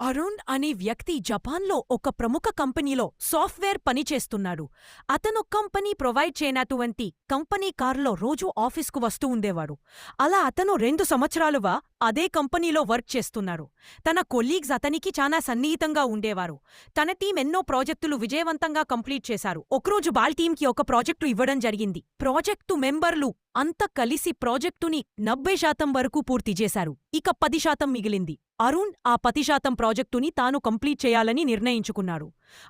అరుణ్ అనే వ్యక్తి జపాన్లో ఒక ప్రముఖ కంపెనీలో సాఫ్ట్వేర్ పనిచేస్తున్నాడు అతను కంపెనీ ప్రొవైడ్ చేయనటువంటి కంపెనీ కారులో రోజూ ఆఫీస్కు వస్తూ ఉండేవాడు. అలా అతను రెండు సంవత్సరాలుగా అదే కంపెనీలో వర్క్ చేస్తున్నారు తన కొలీగ్స్ అతనికి చాలా సన్నిహితంగా ఉండేవారు. తన టీం ఎన్నో ప్రాజెక్టులు విజయవంతంగా కంప్లీట్ చేశారు. ఒకరోజు బాల్ టీంకి ఒక ప్రాజెక్టు ఇవ్వడం జరిగింది. ప్రాజెక్టు మెంబర్లు అంతా కలిసి ప్రాజెక్టుని నబ్బై శాతం వరకు పూర్తి చేశారు. ఇక పది శాతం మిగిలింది. అరుణ్ ఆ పతిశాతం ప్రాజెక్టుని తాను కంప్లీట్ చేయాలని నిర్ణయించుకున్నాడు.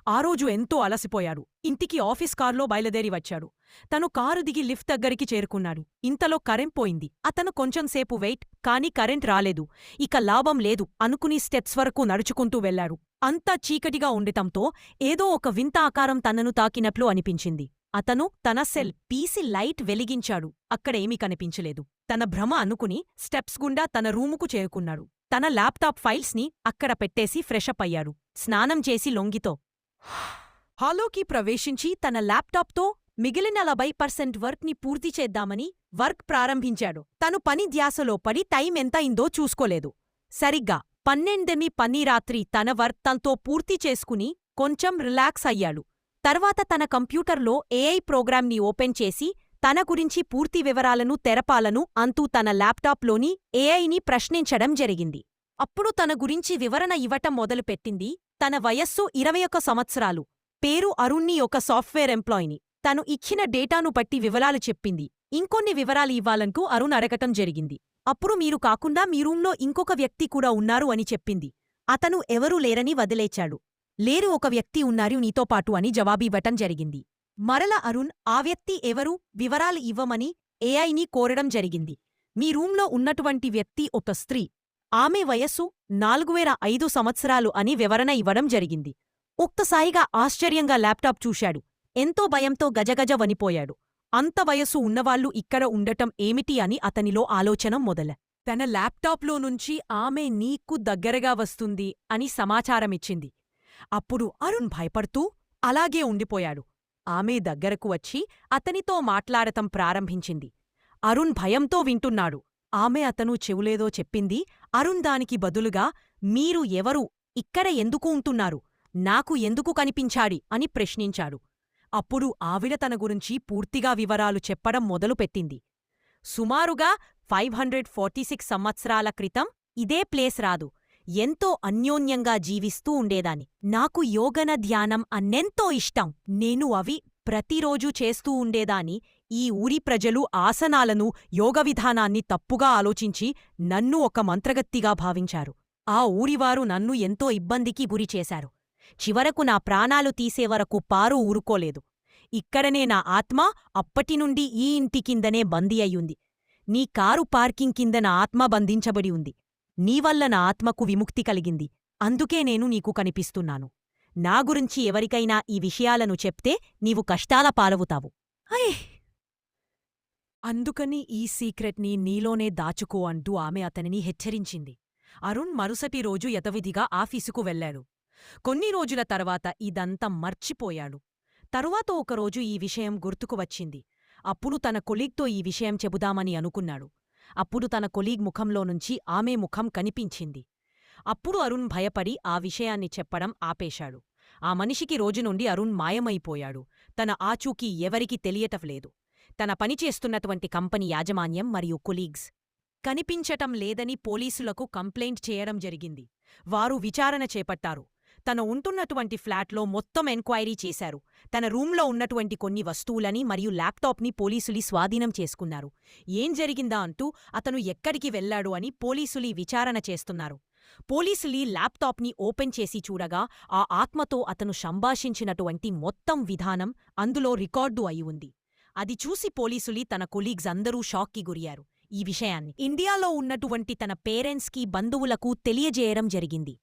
ఆ రోజు ఎంతో అలసిపోయాడు. ఇంటికి ఆఫీస్ కారులో బయలుదేరి వచ్చాడు. తను కారు దిగి లిఫ్ట్ దగ్గరికి చేరుకున్నాడు. ఇంతలో కరెంట్ పోయింది. అతను కొంచెంసేపు వెయిట్ కానీ కరెంట్ రాలేదు. ఇక లాభం లేదు అనుకుని స్టెప్స్ వరకు నడుచుకుంటూ వెళ్ళాడు అంతా చీకటిగా ఉండటంతో ఏదో ఒక వింత ఆకారం తనను తాకినట్లు అనిపించింది. అతను తన సెల్ పీసి లైట్ వెలిగించాడు. అక్కడేమీ కనిపించలేదు. తన భ్రమ అనుకుని స్టెప్స్ గుండా తన రూముకు చేరుకున్నాడు. తన ల్యాప్టాప్ ఫైల్స్ని అక్కడ పెట్టేసి ఫ్రెషప్ అయ్యాడు. స్నానం చేసి లొంగితో. హాలోకి ప్రవేశించి తన ల్యాప్టాప్తో మిగిలిన నలభై పర్సెంట్ వర్క్ని పూర్తి చేద్దామని వర్క్ ప్రారంభించాడు. తను పని ధ్యాసలో పడి టైం ఎంతయిందో చూసుకోలేదు. సరిగ్గా పన్నెండెమి పని రాత్రి తన వర్క్ తనతో పూర్తి చేసుకుని కొంచెం రిలాక్స్ అయ్యాడు. తర్వాత తన కంప్యూటర్లో ఏఐ ప్రోగ్రామ్ని ఓపెన్ చేసి తన గురించి పూర్తి వివరాలను తెరపాలను అంతూ తన ల్యాప్టాప్లోని ఏఐని ప్రశ్నించడం జరిగింది. అప్పుడు తన గురించి వివరణ ఇవ్వటం మొదలుపెట్టింది. తన వయస్సు ఇరవై ఒక సంవత్సరాలు. పేరు అరుణ్ణి ఒక సాఫ్ట్వేర్ ఎంప్లాయిని. తను ఇచ్చిన డేటాను బట్టి వివరాలు చెప్పింది. ఇంకొన్ని వివరాలు ఇవ్వాలనుకు అరుణ్ అడగటం జరిగింది. అప్పుడు మీరు కాకుండా మీ రూంలో ఇంకొక వ్యక్తి కూడా ఉన్నారు అని చెప్పింది. అతను ఎవరూ లేరని వదిలేచాడు లేరు ఒక వ్యక్తి ఉన్నారు నీతో పాటు అని జవాబివ్వటం జరిగింది. మరల అరుణ్ ఆ వ్యక్తి ఎవరు? వివరాలు ఇవ్వమని ఏఐని కోరడం జరిగింది. మీ రూంలో ఉన్నటువంటి వ్యక్తి ఒక స్త్రీ. ఆమె వయస్సు నాలుగు వేల ఐదు సంవత్సరాలు అని వివరణ ఇవ్వడం జరిగింది. ఒక్కసారిగా ఆశ్చర్యంగా ల్యాప్టాప్ చూశాడు. ఎంతో భయంతో గజగజ వనిపోయాడు అంత వయస్సు ఉన్నవాళ్ళు ఇక్కడ ఉండటం ఏమిటి అని అతనిలో ఆలోచన మొదల. తన ల్యాప్టాప్లో నుంచి ఆమె నీకు దగ్గరగా వస్తుంది అని సమాచారమిచ్చింది. అప్పుడు అరుణ్ భయపడుతూ అలాగే ఉండిపోయాడు. ఆమె దగ్గరకు వచ్చి అతనితో మాట్లాడటం ప్రారంభించింది. అరుణ్ భయంతో వింటున్నాడు. ఆమె అతను చెవులేదో చెప్పింది. అరుణ్ దానికి బదులుగా మీరు ఎవరు? ఇక్కడ ఎందుకు ఉంటున్నారు? నాకు ఎందుకు కనిపించాడి? అని ప్రశ్నించాడు. అప్పుడు ఆవిడ తన గురించి పూర్తిగా వివరాలు చెప్పడం మొదలుపెట్టింది. సుమారుగా ఫైవ్ హండ్రెడ్ ఫార్టీ సిక్స్ సంవత్సరాల క్రితం ఇదే ప్లేస్ రాదు. ఎంతో అన్యోన్యంగా జీవిస్తూ ఉండేదాన్ని. నాకు యోగన ధ్యానం అన్నెంతో ఇష్టం. నేను అవి ప్రతిరోజూ చేస్తూ ఉండేదాని ఈ ఊరి ప్రజలు ఆసనాలను యోగ విధానాన్ని తప్పుగా ఆలోచించి నన్ను ఒక మంత్రగత్తిగా భావించారు. ఆ ఊరివారు నన్ను ఎంతో ఇబ్బందికి గురిచేశారు చివరకు నా ప్రాణాలు తీసేవరకు పారు ఊరుకోలేదు. ఇక్కడనే నా ఆత్మ అప్పటినుండి ఈ ఇంటి కిందనే బందీ అయ్యుంది. నీ కారు పార్కింగ్ కింద నా ఆత్మ బంధించబడి ఉంది. నీవల్ల నా ఆత్మకు విముక్తి కలిగింది. అందుకే నేను నీకు కనిపిస్తున్నాను. నా గురించి ఎవరికైనా ఈ విషయాలను చెప్తే నీవు కష్టాల పాలవుతావు. ఐ అందుకని ఈ సీక్రెట్ని నీలోనే దాచుకో అంటూ ఆమె అతనిని హెచ్చరించింది. అరుణ్ మరుసటి రోజు యథవిధిగా ఆఫీసుకు వెళ్ళాడు కొన్ని రోజుల తర్వాత ఇదంతా మర్చిపోయాడు. తరువాత ఒకరోజు ఈ విషయం గుర్తుకు వచ్చింది. అప్పుడు తన కొలీగ్తో ఈ విషయం చెబుదామని అనుకున్నాడు. అప్పుడు తన కొలీగ్ ముఖంలో నుంచి ఆమె ముఖం కనిపించింది. అప్పుడు అరుణ్ భయపడి ఆ విషయాన్ని చెప్పడం ఆపేశాడు. ఆ మనిషికి రోజు నుండి అరుణ్ మాయమైపోయాడు. తన ఆచూకీ ఎవరికీ తెలియటంలేదు. తన పనిచేస్తున్నటువంటి కంపెనీ యాజమాన్యం మరియు కొలీగ్స్ కనిపించటం లేదని పోలీసులకు కంప్లైంట్ చేయడం జరిగింది. వారు విచారణ చేపట్టారు. తన ఉంటున్నటువంటి ఫ్లాట్లో మొత్తం ఎంక్వైరీ చేశారు. తన రూంలో ఉన్నటువంటి కొన్ని వస్తువులని మరియు ల్యాప్టాప్ని పోలీసులి స్వాధీనం చేసుకున్నారు. ఏం జరిగిందా అంటూ అతను ఎక్కడికి వెళ్ళాడు అని పోలీసులి విచారణ చేస్తున్నారు. పోలీసులి ల్యాప్టాప్ని ఓపెన్ చేసి చూడగా ఆ ఆత్మతో అతను సంభాషించినటువంటి మొత్తం విధానం అందులో రికార్డు అయి ఉంది. అది చూసి పోలీసులి తన కొలీగ్స్ అందరూ షాక్కి గురయ్యారు. ఈ విషయాన్ని ఇండియాలో ఉన్నటువంటి తన పేరెంట్స్కి బంధువులకు తెలియజేయడం జరిగింది.